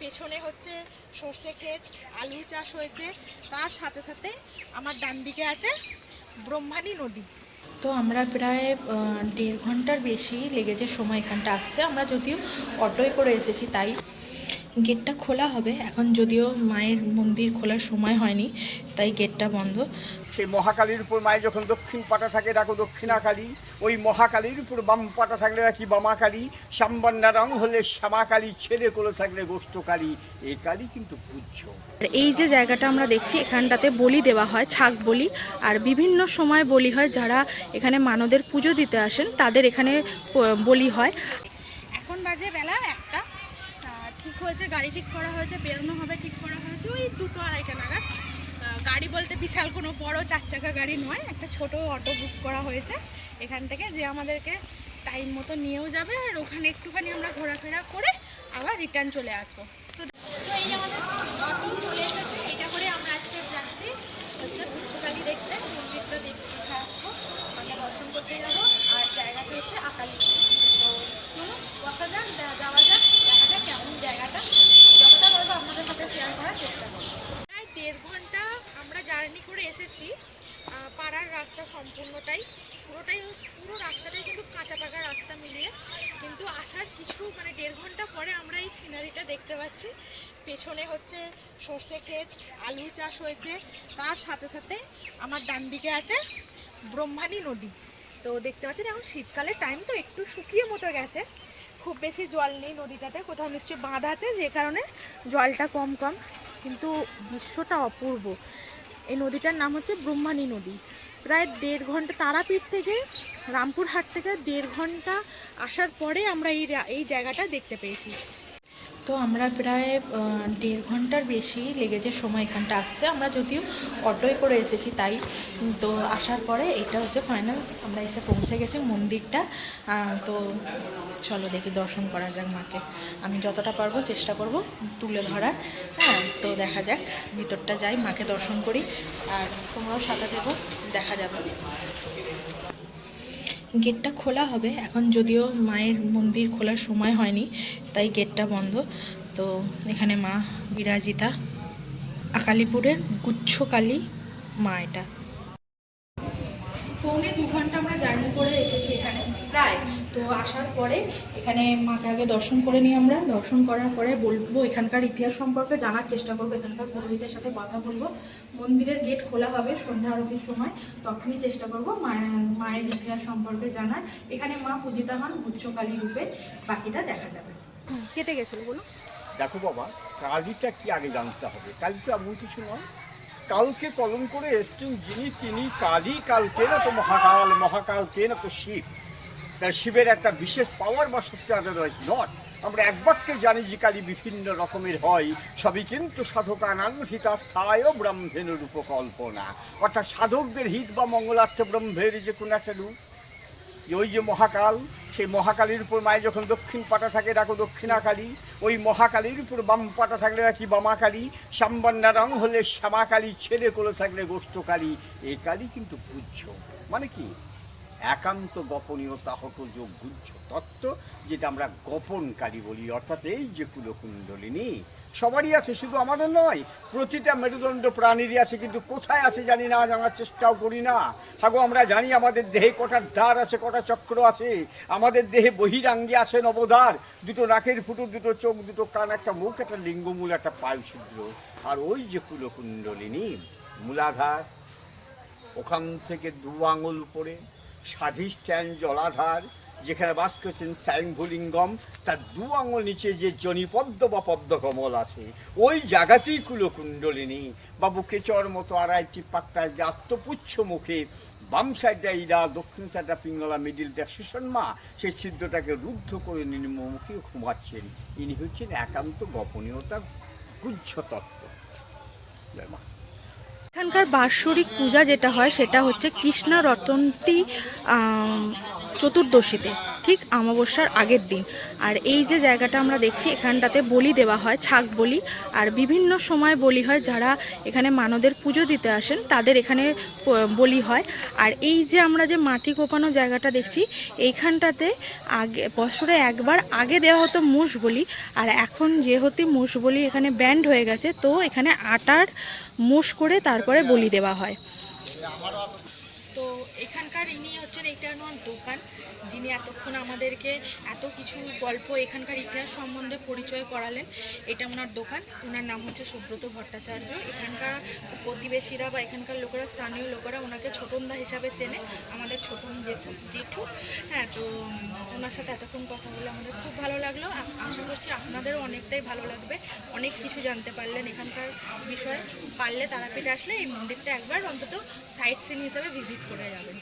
পেছনে হচ্ছে সর্ষে ক্ষেত, আলু চাষ হয়েছে। তার সাথে সাথে আমার ডান দিকে আছে ব্রহ্মাণী নদী। তো আমরা প্রায় দেড় ঘণ্টার বেশি লেগেছে সময় এখানটা আসতে। আমরা যদিও অটোয় করে এসেছি, তাই গেটটা খোলা হবে। এখন যদিও মায়ের মন্দির খোলার সময় হয়নি তাই গেটটা বন্ধ। সেই মহাকালীর উপর মায়ের যখন দক্ষিণ পাটা থাকে ডাকো দক্ষিণাকালী ওই মহাকালীর উপর বাম পাটা থাকলে নাকি বামাকালী সাম্বান্না রং হলে শ্যামাকালী ছেলে কোলো থাকলে গোষ্ঠকালী এই কালী কিন্তু পূজ্য। এই যে জায়গাটা আমরা দেখছি এখানটাতে বলি দেওয়া হয় ছাগ বলি। আর বিভিন্ন সময় বলি হয় যারা এখানে মানদের পুজো দিতে আসেন তাদের এখানে বলি হয়। এখন বাজে বেলা একটা। ঠিক হয়েছে, গাড়ি ঠিক করা হয়েছে, বেরোনো হবে, ঠিক করা হয়েছে, ওই দুটো আড়াইটা নাগাদ। গাড়ি বলতে বিশাল কোনো বড় চার চাকা গাড়ি নয়, একটা ছোট অটো বুক করা হয়েছে। এখান থেকে যে আমাদেরকে টাইম মতো নিয়েও যাবে, আর ওখানে একটুখানি আমরা ঘোরাফেরা করে আবার রিটার্ন চলে আসব। তো এই আমাদের অটো চলে এসেছে এটা করে আমরা আজকে যাচ্ছি হচ্ছে উচ্চকালী দেখতে মন্দিরটা দেখতে দেখে আসব মানে দর্শন করতে যাব আর জায়গাটা হচ্ছে আকালি তো চলুন বসা যাক দে- যাওয়া যাক দেখা যাক কেমন জায়গাটা যতটা পারব আপনাদের সাথে শেয়ার করার চেষ্টা করব প্রায় দেড় ঘণ্টা আমরা জার্নি করে এসেছি আহ, পাড়ার রাস্তা সম্পূর্ণটাই পুরোটাই পুরো রাস্তাটাই পাকা রাস্তা মিলিয়ে। কিন্তু আসার কিছু মানে দেড় ঘণ্টা পরে আমরা এই সিনারিটা দেখতে পাচ্ছি। পেছনে হচ্ছে সর্ষে ক্ষেত, আলু চাষ হয়েছে। তার সাথে সাথে আমার ডান দিকে আছে ব্রহ্মাণী নদী। তো দেখতে পাচ্ছেন, এখন শীতকালের টাইম তো একটু শুকিয়ে মতো গেছে। খুব বেশি জল নেই নদীটাতে, কোথাও নিশ্চয়ই বাঁধ আছে, যে কারণে জলটা কম কম। কিন্তু দৃশ্যটা অপূর্ব। এই নদীটার নাম হচ্ছে ব্রহ্মাণী নদী। প্রায় দেড় ঘণ্টা তারাপীঠ থেকে রামপুরহাট থেকে দেড় ঘণ্টা আসার পরে আমরা এই এই জায়গাটা দেখতে পেয়েছি। তো আমরা প্রায় দেড় ঘণ্টার বেশি লেগেছে সময় এখানটা আসতে। আমরা যদিও অটোয় করে এসেছি তাই, তো আসার পরে এটা হচ্ছে ফাইনাল আমরা এসে পৌঁছে গেছি মন্দিরটা। তো চলো দেখি, দর্শন করা যাক মাকে। আমি যতটা পারব চেষ্টা করব তুলে ধরার। হ্যাঁ তো দেখা যাক, ভিতরটা যাই, মাকে দর্শন করি। আর তোমরাও সাথে দেবো দেখা যাবে। গেটটা খোলা হবে। এখন যদিও মায়ের মন্দির খোলার সময় হয়নি, তাই গেটটা বন্ধ। তো এখানে মা বিরাজিতা, আকালিপুরের গুচ্ছকালী মা এটা। পৌনে দু ঘণ্টা আমরা জার্নি করে এসেছি এখানে প্রায় তো আসার পরে এখানে মাকে আগে দর্শন করে নিই আমরা। দর্শন করার পরে বলব এখানকার ইতিহাস সম্পর্কে, জানার চেষ্টা করব, এখানকার পুরোহিতের সাথে কথা বলব। মন্দিরের গেট খোলা হবে সন্ধ্যা আরতির সময়, তখনই চেষ্টা করব মায়ের মায়ের ইতিহাস সম্পর্কে জানার। এখানে মা পূজিতা হন গুচ্ছকালী রূপে, বাকিটা দেখা যাবে। কেটে গেছিল বলো দেখো বাবা, কালীটা কি আগে জানতে হবে? কালী তো এমন কিছু নয়। কালকে কলম করে এসছেন যিনি, তিনি কালী, কালকে না তো মহাকাল মহাকালকে না তো শিব। তার শিবের একটা বিশেষ পাওয়ার বা শক্তি আদারওয়াইজ নট আমরা এক বাক্যে জানি যে কালী বিভিন্ন রকমের হয়, সবই কিন্তু সাধকানাঙ্গিতার্থায় ব্রহ্মের রূপকল্পনা। অর্থাৎ সাধকদের হিত বা মঙ্গলার্থে ব্রহ্মের যে কোনো একটা রূপ। ওই যে মহাকাল, সেই মহাকালীর উপর মায়ের যখন দক্ষিণ পাটা থাকে, ডাকো দক্ষিণাকালী, ওই মহাকালীর উপর বাম পাটা থাকলে নাকি বামাকালী সাম্বান্না রং হলে শ্যামাকালী, ছেলে কোলো থাকলে গোষ্ঠকালী। এই কালী কিন্তু পূজ্য। মানে কি? একান্ত গোপনীয়তা হত যোগ গুজ্জ তত্ত্ব, যেটা আমরা গোপনকারী বলি, অর্থাৎ এই যে কুলকুণ্ডলিনী, সবারই আছে, শুধু আমাদের নয়, প্রতিটা মেরুদণ্ড প্রাণীরই আছে, কিন্তু কোথায় আছে জানি না জানার চেষ্টাও করি না। হাগো, আমরা জানি আমাদের দেহে কটার দ্বার আছে, কটা চক্র আছে, আমাদের দেহে বহিরাঙ্গে আছে নবদ্বার, দুটো নাকের ফুটো দুটো চোখ, দুটো কান, একটা মুখ, একটা লিঙ্গমূল, একটা পায়ু ছিদ্র আর ওই যে কুলকুণ্ডলিনী, মূলাধার, ওখান থেকে দু আঙুল পরে স্বাধিষ্ঠান জলাধার, যেখানে বাস করছেন স্বয়ংভুলিঙ্গম তার দু আঙুল নিচে যে জনিপদ্ম বা পদ্মকমল আছে, ওই জায়গাতেই কুলকুণ্ডলিনী। বাবু কেচর মতো আড়াইটি পাক্তায় যে আত্মপুচ্ছ মুখে বাম সাইডটা ইরা, দক্ষিণ সাইডটা পিঙ্গলা মিডিলটা সুষন্মা সেই ছিদ্রটাকে রুদ্ধ করে নিম্নমুখী ঘুমাচ্ছেন। ইনি হচ্ছেন একান্ত গোপনীয়তা গুচ্ছ তত্ত্ব। জয় মা। এখানকার বার্ষরিক পূজা যেটা হয় সেটা হচ্ছে কৃষ্ণা রতন্তী চতুর্দশীতে। ঠিক আমাবস্যার আগের দিন। আর এই যে জায়গাটা আমরা দেখছি, এখানটাতে বলি দেওয়া হয় ছাগ বলি। আর বিভিন্ন সময় বলি হয় যারা এখানে মানদের পুজো দিতে আসেন, তাদের এখানে বলি হয়। আর এই যে আমরা যে মাটি কোপানো জায়গাটা দেখছি, এইখানটাতে আগে, বছরে একবার আগে দেওয়া হতো মুষ বলি। আর এখন যেহেতু মুষ বলি এখানে ব্যান্ড হয়ে গেছে, তো এখানে আটার মুষ করে তারপরে বলি দেওয়া হয়। তো এখানকার ইনি হচ্ছেন এটা আমার দোকান। যিনি এতক্ষণ আমাদেরকে এত কিছু গল্প এখানকার ইতিহাস সম্বন্ধে পরিচয় করালেন, এটা ওনার দোকান। ওনার নাম হচ্ছে সুব্রত ভট্টাচার্য। এখানকার প্রতিবেশীরা বা এখানকার লোকেরা, স্থানীয় লোকেরা ওনাকে ছোটনদা হিসাবে চেনে, আমাদের ছোটন জেঠু জেঠু। হ্যাঁ তো ওনার সাথে এতক্ষণ কথা বলে আমাদের খুব ভালো লাগল। আশা করছি আপনাদেরও অনেকটাই ভালো লাগবে। অনেক কিছু জানতে পারলেন এখানকার বিষয়ে। পারলে তারাপীঠ আসলে এই মন্দিরটা একবার অন্তত সাইট সিন হিসাবে ভিজিট করে যাবেন